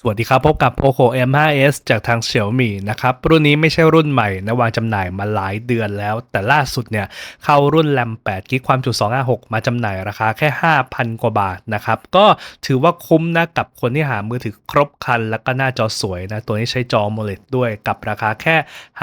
สวัสดีครับ พบกับ Poco M5s จากทาง Xiaomi นะครับ รุ่นนี้ไม่ใช่รุ่นใหม่นะวางจำหน่ายมาหลายเดือนแล้ว แต่ล่าสุดเนี่ยเข้ารุ่นแรม8กิกความจุ 256 มาจำหน่ายราคาแค่ 5,000 กว่าบาทนะครับ ก็ถือว่าคุ้มนะกับคนที่หามือถือครบคัน แล้วก็หน้าจอสวยนะ ตัวนี้ใช้จอ AMOLED ด้วยกับราคาแค่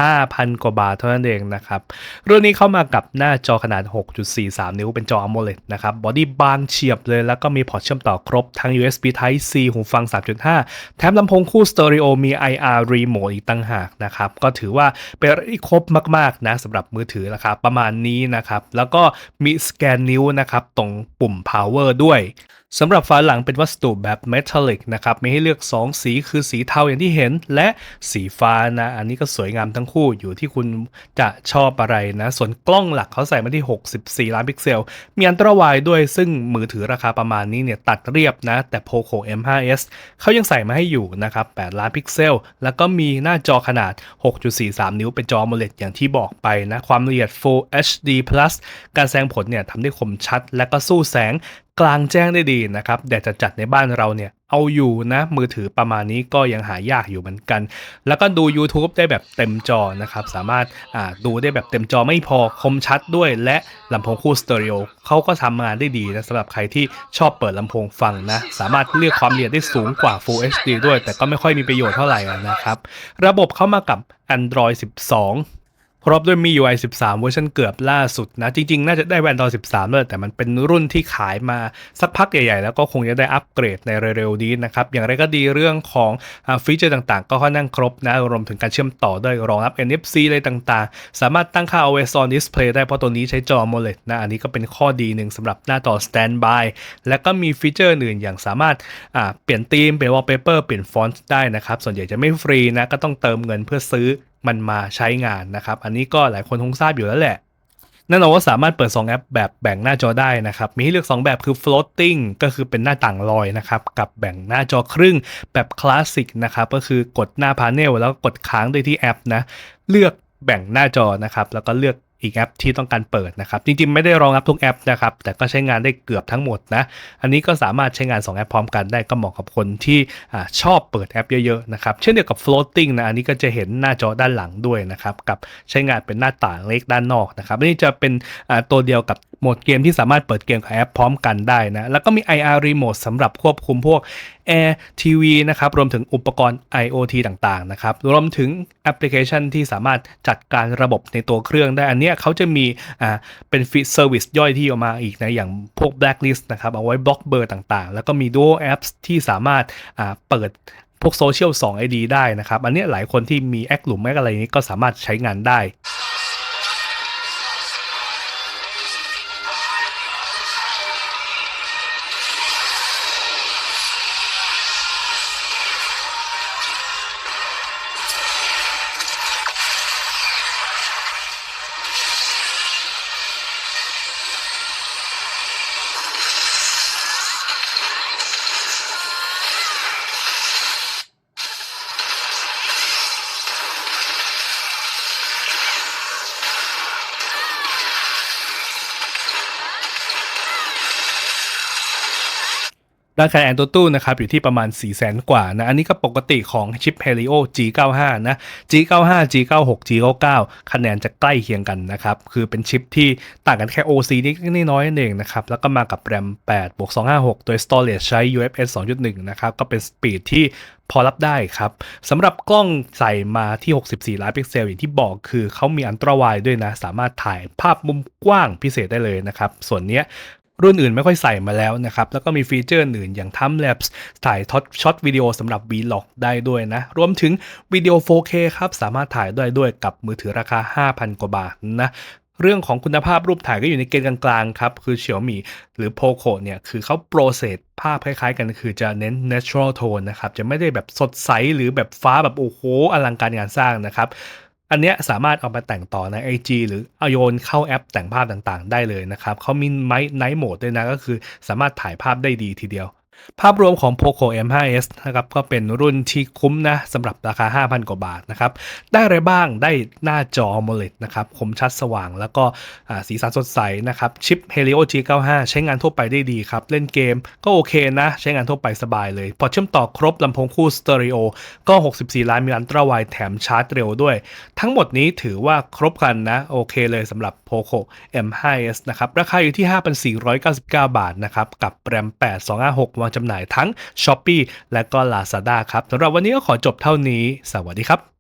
5,000 กว่าบาทเท่านั้นเองนะครับ รุ่นนี้เข้ามากับหน้าจอขนาด 6.43 นิ้วเป็นจอ AMOLED นะครับบอดี้บางเฉียบเลยแล้วก็มีพอร์ตเชื่อมต่อครบทั้ง USB Type C หูฟัง 3.5แถมลำโพงคู่สเตอริโอมี IR Remote อีกต่างหากนะครับ ก็ถือว่าเป็นอะไรที่ครบมากๆนะสำหรับมือถือราคาประมาณนี้นะครับ แล้วก็มีสแกนนิ้วนะครับ ตรงปุ่ม power ด้วย สำหรับฝาหลังเป็นวัสดุแบบเมทัลลิกนะครับมีให้เลือก 2 สีคือสีเทาอย่างที่เห็นและสีฟ้านะ อันนี้ก็สวยงามทั้งคู่อยู่ที่คุณจะชอบอะไรนะ ส่วนกล้องหลักเขาใส่มาที่ 64 ล้านพิกเซล มีอันตราไวด์ด้วยซึ่งมือถือราคาประมาณนี้เนี่ยตัดเรียบนะ แต่ Poco M5s เขายังใส่มาให้อยู่นะครับ 8 ล้านพิกเซล แล้วก็มีหน้าจอขนาด 6.43 นิ้วเป็นจอ AMOLED อย่างที่บอกไปนะความละเอียด Full HD Plus การแสดงผลเนี่ยทำได้คมชัดและก็สู้แสง กลางแจ้งได้ดีนะครับแดดจะจัดในบ้านเราเนี่ยเอาอยู่นะ มือถือประมาณนี้ก็ยังหายากอยู่เหมือนกัน แล้วก็ดู YouTube ได้แบบเต็มจอนะครับ สามารถดูได้แบบเต็มจอไม่พอคมชัดด้วย และลำโพงคู่สเตอริโอเขาก็ทำงานได้ดีนะสำหรับใครที่ชอบเปิดลำโพงฟังนะ สามารถเลือกความละเอียดได้สูงกว่า Full HD ด้วย แต่ก็ไม่ค่อยมีประโยชน์เท่าไหร่นะครับ ระบบเข้ามากับ Android 12 พร้อมด้วยมี UI 13 เวอร์ชันเกือบล่าสุดนะ จริง ๆ น่าจะได้ Android 13ด้วยแต่มันเป็นรุ่นที่ขายมาสักพักใหญ่ ๆ แล้วก็คงจะได้อัปเกรดในเร็ว ๆ นี้นะครับ อย่างไรก็ดีเรื่องของฟีเจอร์ต่างๆ ก็ค่อนข้างครบนะ รวมถึงการเชื่อมต่อด้วยรองรับ NFC อะไรต่างๆ สามารถตั้งค่า Always On Display ได้เพราะตัวนี้ใช้จอ AMOLED นะ อันนี้ก็เป็นข้อดีหนึ่งสำหรับหน้าจอ Standby และก็มีฟีเจอร์อื่นอย่างสามารถาเปลี่ยนธีมเปลี่ยน wallpaper เปลี่ยนฟอนต์ได้นะครับส่วนใหญ่จะไม่ฟรีนะก็ต้องเติมเงินเพื่อซื้อ มันมาใช้งานนะครับ อันนี้ก็หลายคนคงทราบอยู่แล้วแหละแน่นอนว่าสามารถเปิด 2 แอปแบบแบ่งหน้าจอได้นะครับ มีให้เลือก 2 แบบคือ floating ก็คือเป็นหน้าต่างลอยนะครับ กับแบ่งหน้าจอครึ่งแบบคลาสสิกนะครับ ก็คือกดหน้าพาเนลแล้วกดค้างด้วยที่แอปนะ เลือกแบ่งหน้าจอนะครับ แล้วก็เลือก อีกแอปที่ต้องการเปิดนะครับ จริงๆ ไม่ได้รองรับทุกแอปนะครับ แต่ก็ใช้งานได้เกือบทั้งหมดนะ อันนี้ก็สามารถใช้งาน 2 แอปพร้อมกันได้ก็เหมาะกับคนที่อชอบเปิดแอปเยอะๆนะครับเช่นเดียวกับ floating นะ อันนี้ก็จะเห็นหน้าจอด้านหลังด้วยนะครับ กับใช้งานเป็นหน้าต่างเล็กด้านนอกนะครับอันนี้จะเป็นตัวเดียวกับโหมดเกมที่สามารถเปิดเกมกับแอปพร้อมกันได้นะ แล้วก็มี IR Remote สำหรับควบคุมพวก Air TV นะครับ รวมถึงอุปกรณ์ IoT ต่างๆ นะครับ รวมถึงแอปพลิเคชันที่สามารถจัดการระบบในตัวเครื่องได้ อันนี้เนี่ยเขาจะมีอ่าเป็นฟีเซอร์วิสย่อยที่ออกมาอีกนะอย่างพวก Blacklist นะครับเอาไว้บล็อกเบอร์ต่างๆ แล้วก็มี Duo Apps ที่สามารถอ่าเปิดพวกโซเชียล2 ID ได้นะครับ อันนี้หลายคนที่มีแอคหลุมแอคอะไรนี้ก็สามารถใช้งานได้ ราคาแอนตัวตู้นะครับอยู่ที่ประมาณ 4 0 0แสนกว่านะอันนี้ก็ปกติของชิป Helio G95 นะ G95 G96 G99 คะแนนจะใกล้เคียงกันนะครับ คือเป็นชิปที่ต่างกันแค่ OC นิดน้อยนั่นเองนะครับ แล้วก็มากับ RAM 8บวก256 โดย Storage ใช้ UFS 2.1 นะครับ ก็เป็นสปีดที่พอรับได้ครับสำหรับกล้องใส่มาที่ 64 ล้านพิกเซลอย่างที่บอกคือเขามีอันตราไวด์ด้วยนะ สามารถถ่ายภาพมุมกว้างพิเศษได้เลยนะครับ ส่วนเนี้ย รุ่นอื่นไม่ค่อยใส่มาแล้วนะครับ แล้วก็มีฟีเจอร์อื่นอย่าง Time Lapse ถ่ายท็อดช็อตวิดีโอสำหรับ Vlog ได้ด้วยนะ รวมถึงวิดีโอ 4K ครับ สามารถถ่ายได้ด้วยกับมือถือราคา 5,000 กว่าบาทนะเรื่องของคุณภาพรูปถ่ายก็อยู่ในเกณฑ์กลางๆครับ คือ Xiaomi หรือ Poco เนี่ย คือเขาโปรเซสภาพคล้ายๆกันคือจะเน้น natural tone นะครับ จะไม่ได้แบบสดใสหรือแบบฟ้าแบบโอ้โหอลังการงานสร้างนะครับ อันเนี้ยสามารถเอามาแต่งต่อใน IG หรือเอาโยนเข้าแอปแต่งภาพต่างๆ ได้เลยนะครับเขามีไมค์ไนท์โหมดด้วยนะก็คือสามารถถ่ายภาพได้ดีทีเดียว ภาพรวมของ POCO M5s นะครับก็เป็นรุ่นที่คุ้มนะสำหรับราคา 5,000 กว่าบาทนะครับ ได้อะไรบ้างได้หน้าจอ AMOLED นะครับ คมชัดสว่างแล้วก็สีสันสดใสนะครับ ชิป Helio G95 ใช้งานทั่วไปได้ดีครับ เล่นเกมก็โอเคนะ ใช้งานทั่วไปสบายเลย พอเชื่อมต่อครบลำโพงคู่สเตอริโอก็ 64 ล้านมีอัลตราไวแถมชาร์จเร็วด้วย ทั้งหมดนี้ถือว่าครบครันนะโอเคเลยสำหรับ POCO M5s นะครับราคาอยู่ที่ 5,499 บาทนะครับกับแรม8 256วางจำหน่ายทั้ง Shopee และก็ Lazada ครับสำหรับวันนี้ก็ขอจบเท่านี้ สวัสดีครับ